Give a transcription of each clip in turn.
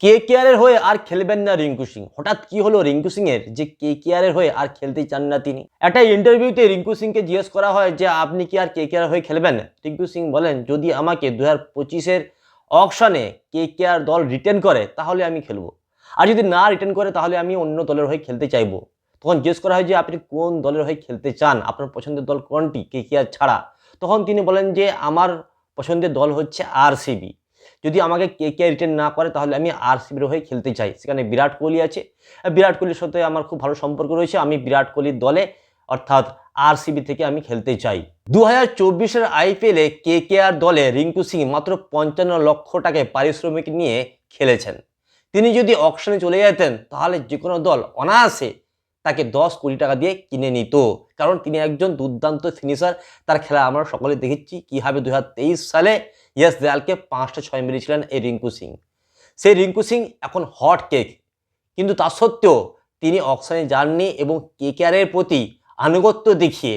কে কেয়ারের হয়ে আর খেলবেন না রিঙ্কু সিং। হঠাৎ কি হলো রিঙ্কু সিং এর যে কে কেয়ারের হয়ে আর খেলতে চান না তিনি। একটা ইন্টারভিউতে রিঙ্কু সিংকে জিজ্ঞেস করা হয় যে, আপনি কি আর কে কেয়ার হয়ে খেলবেন? রিঙ্কু সিং বলেন, যদি আমাকে দু হাজার পঁচিশের অকশনে কে কেয়ার দল রিটার্ন করে, তাহলে আমি খেলব। আর যদি না রিটার্ন করে, তাহলে আমি অন্য দলের হয়ে খেলতে চাইব। তখন জিজ্ঞেস করা হয় যে, আপনি কোন দলের হয়ে খেলতে চান? আপনার পছন্দের দল কোনটি? কে কেয়ার ছাড়া? তখন তিনি বলেন যে, আমার পছন্দের দল হচ্ছে আর আরসিবি যদি আমাকে কে কে রিটার্ন না করে, তাহলে আমি আরসিবির হয়ে খেলতে চাই। সেখানে বিরাট কোহলি আছে। বিরাট কোহলির সাথে আমার খুব ভালো সম্পর্ক রয়েছে। আমি বিরাট কোহলির দলে, অর্থাৎ আরসিবি থেকে আমি খেলতে চাই। দু হাজার চব্বিশের আইপিএলে কে কে আর দলে রিঙ্কু সিং মাত্র পঞ্চান্ন লক্ষ টাকায় পারিশ্রমিক নিয়ে খেলেছেন। তিনি যদি অকশনে চলে যেতেন, তাহলে যে কোনো দল অনায়াসে তাকে দশ কোটি টাকা দিয়ে কিনে নিত। কারণ তিনি একজন দুর্দান্ত ফিনিশার তার খেলা আমরা সকলে দেখেছি কীভাবে দু হাজার তেইশ সালে ইয়াস দেয়ালকে পাঁচটা ছয় মেরেছিলেন এই রিঙ্কু সিং। সেই রিঙ্কু সিং এখন হট কেক কিন্তু তা সত্ত্বেও তিনি অকশনে যাননি এবং কেকেআরের প্রতি আনুগত্য দেখিয়ে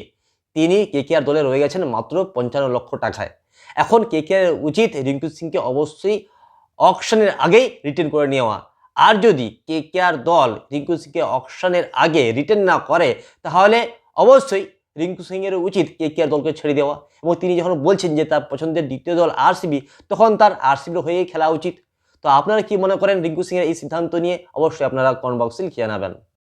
তিনি কেকেআর দলে রয়ে গেছেন মাত্র পঞ্চান্ন লক্ষ টাকায়। এখন কেকেআর উচিত রিঙ্কু সিংকে অবশ্যই অকশনের আগেই রিটার্ন করে নেওয়া। আর যদি কে কে আর দল রিঙ্কু সিংকে অকশনের আগে রিটার্ন না করে, তাহলে অবশ্যই রিঙ্কু সিংয়ের উচিত কে কে আর দলকে ছেড়ে দেওয়া। এবং তিনি যখন বলছেন যে তার পছন্দের দ্বিতীয় দল আরসিবি, তখন তার আরসিবির হয়েই খেলা উচিত। তো আপনারা কি মনে করেন রিঙ্কু সিংয়ের এই সিদ্ধান্ত নিয়ে? অবশ্যই আপনারা কমেন্ট বক্সে লিখে